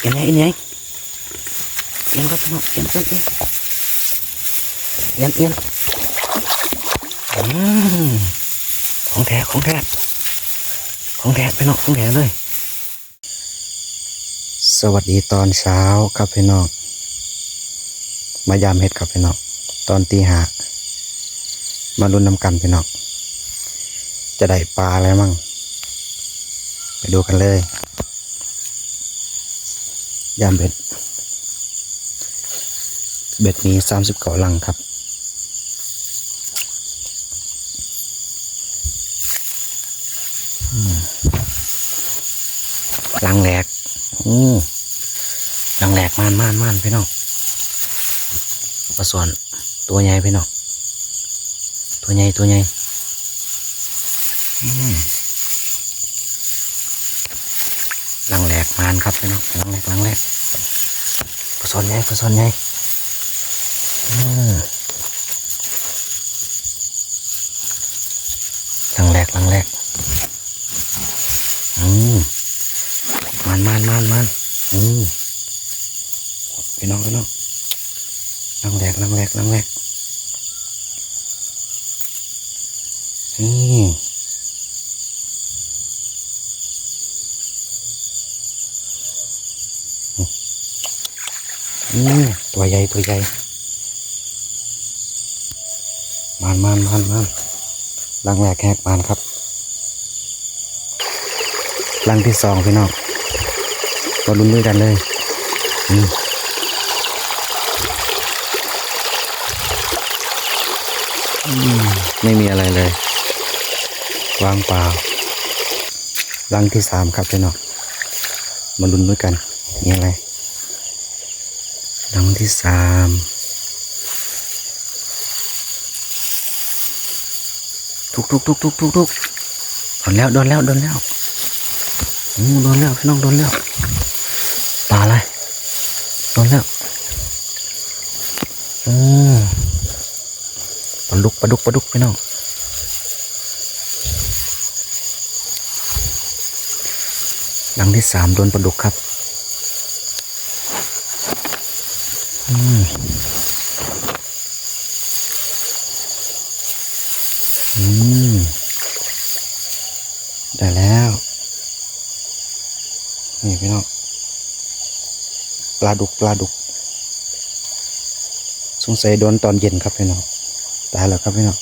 เอียงไงเอียงไงเอียงครับพี่น้องเอียงเอียงเอียงเอียงเอียงของแท้ของแท้ของแท้พี่น้องของแท้เลย สวัสดีตอนเช้าครับพี่น้องมายามเฮ็ดครับพี่น้องตอนตีหามาลุ้นน้ำกันพี่น้องจะได้ปลาอะไรมั่งไปดูกันเลย ยามเบ็ด เบ็ดมีสามสิบเก้าลังครับ ลังแหลกอืมลังแหลกม่านม่านม่านพี่น้องปลาส่วนตัวใหญ่พี่น้องตัวใหญ่ตัวใหญ่อืม ลังแหลกมานครับพี่น้องลังแหลกลังแหลกปลาส่วนใหญ่ปลาส่วนใหญ่อืมลังแหลกลังแหลกอืมมันมันมันมันอืมพี่น้องพี่น้องลังแหลกลังแหลกลังแหลกอืม ตัวใหญ่ตัวใหญ่มันมันมันมันลังแหลกแหกมันครับลังที่สองพี่น้องมาลุ้นด้วยกันเลยอืมไม่มีอะไรเลยวางเปล่าลังที่สามครับพี่น้องมาลุ้นด้วยกัน มีอะไร ลังที่สามทุกทุกทุกทุกทุกทุกโดนแล้วโดนแล้วโดนแล้วอืมโดนแล้วพี่น้องโดนแล้วปลาอะไรโดนแล้วอืมปลาดุกปลาดุกปลาดุกพี่น้องหลังที่สามโดนปลาดุกครับ อืมได้แล้ว นี่พี่น้องปลาดุกปลาดุก สงสัยโดนตอนเย็นครับพี่น้องตายแล้วครับพี่น้อง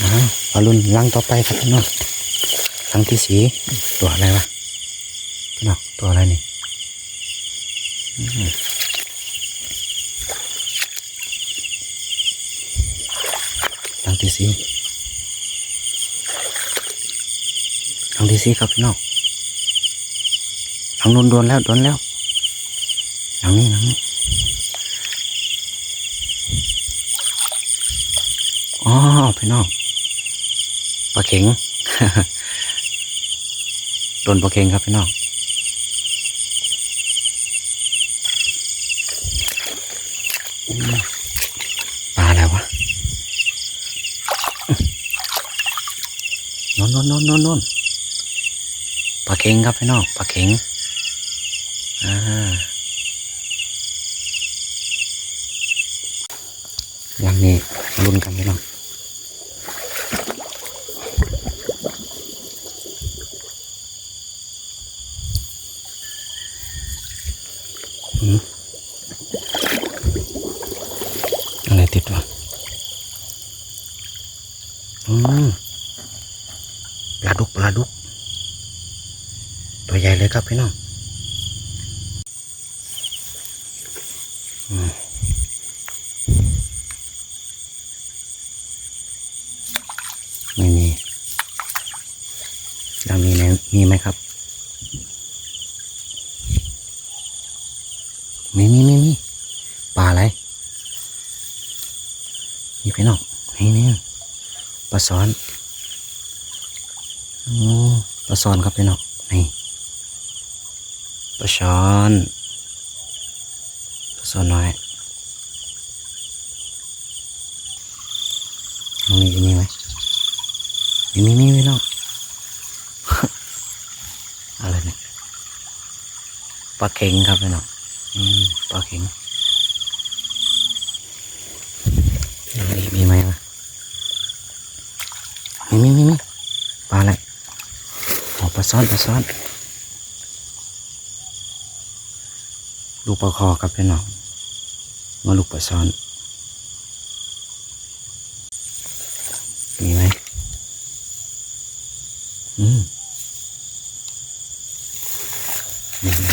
อ่าเอารุ่นลังต่อไปครับพี่น้อง ลังที่สีตัวอะไรวะพี่น้องตัวอะไรนี่อืมลังที่สีลังที่สีครับพี่น้องลังโดนโดนแล้วโดนแล้วลังนี้ลังนี้อ๋อพี่น้องปลาเข็ง โดนปลาเข็งครับพี่น้องปลาอะไรวะนอนนอนนอนนอนนอนปลาเข็งครับพี่น้องปลาเข็งอ่าอย่างนี้ลุ้นกันพี่น้อง อะไรติดวะอืมปลาดุกปลาดุก ตัวใหญ่เลยครับพี่น้องอืมไม่มียังมีไหมมีไหมครับ มีมีมีมีปลาอะไร นี่พี่น้องนี่นี่ปลาซ้อนโอ้ปลาซ้อนครับพี่น้องนี่ปลาช้อนปลาซ้อนน้อยอืตรงนี้ไหมมีมีมีพี่น้องอะไรเนี่ยปลาเข็งครับพี่น้องอืมปลาเข็งมีมีไหมวะ มีมีมีมีปลาอะไรอ๋อปลาซ่อนปลาซ่อนลูกปลาคอครับพี่น้องมาลูกปลาซ่อนมีไหมอืมมีไหม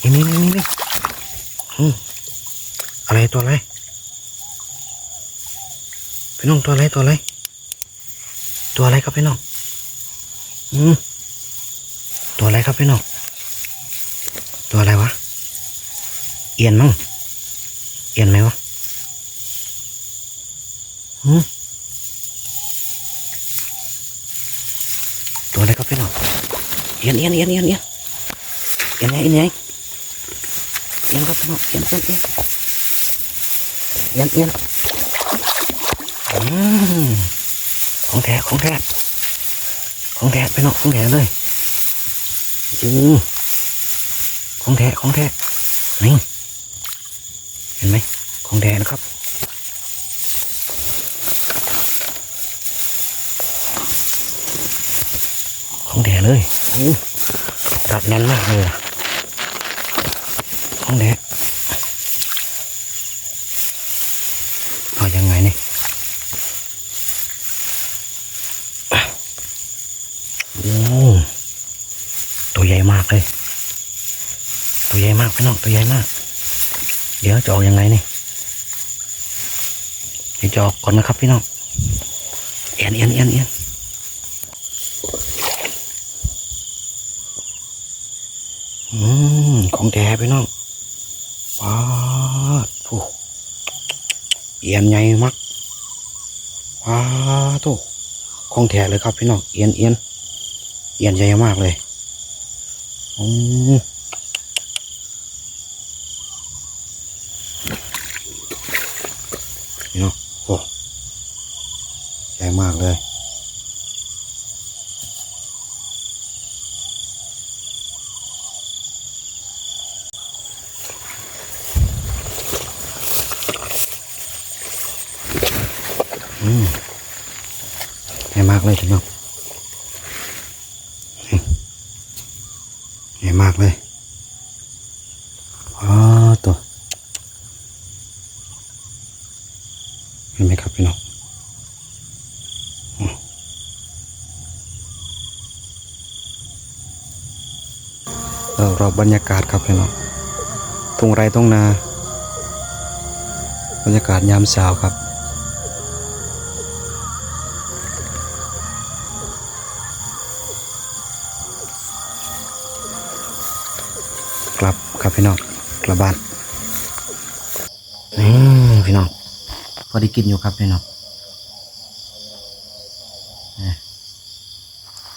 มีมีมีมีมีอืมอะไรตัวอะไร น้องตัวอะไรตัวอะไรตัวอะไรครับพี่น้องอืมตัวอะไรครับพี่น้องตัวอะไรวะเอียนมั้งเอียนไหมวะหืมตัวอะไรครับพี่น้องเอียนเอียนเอียนเอียนเอียนเอียนไงเอียนไงเอียนครับพี่น้องเอียนเอียนเอียนเอียนเอียน ของแท้ของแท้ของแท้พี่น้องของแท้เลยอือของแท้ของแท้นี่เห็นไหมของแท้นะครับของแดเลยอู้รัดแน่นมากเลยอะของแดเอายังไงนี่อะโอ้ตัวใหญ่มาก เลย ตัวใหญ่มากพี่น้องตัวใหญ่มาก เดี๋ยวจะออกยังไงนี่เดี๋ยวจะออกก่อนนะครับพี่น้องเอียนเอียนเอียนเอียนอืมของแท้พี่น้องป้าถูเอียนใหญ่มักป้าดโถูของแท้เลยครับพี่น้องเอียนเอียนเอียนใหญ่มากเลย อืมพี่น้องโอ้ใหญ่มากเลยอืมใหญ่มากเลยพี่น้องนี่ใหญ่มากเลยอ๋อตัวเห็นไหมครับพี่น้องเรารอบบรรยากาศครับพี่น้องทุ่งไรทุ่งนา บรรยากาศยามเช้าครับ ครับพี่น้องกลับบ้านนี่พี่น้องพอได้กินอยู่ครับพี่น้อง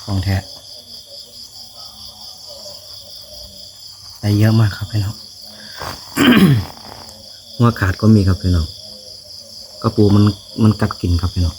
ของแท้ได้เยอะมากครับพี่น้องหัวขาดก็มีครับพี่น้องกระปูมันมันกัดกินครับพี่น้อง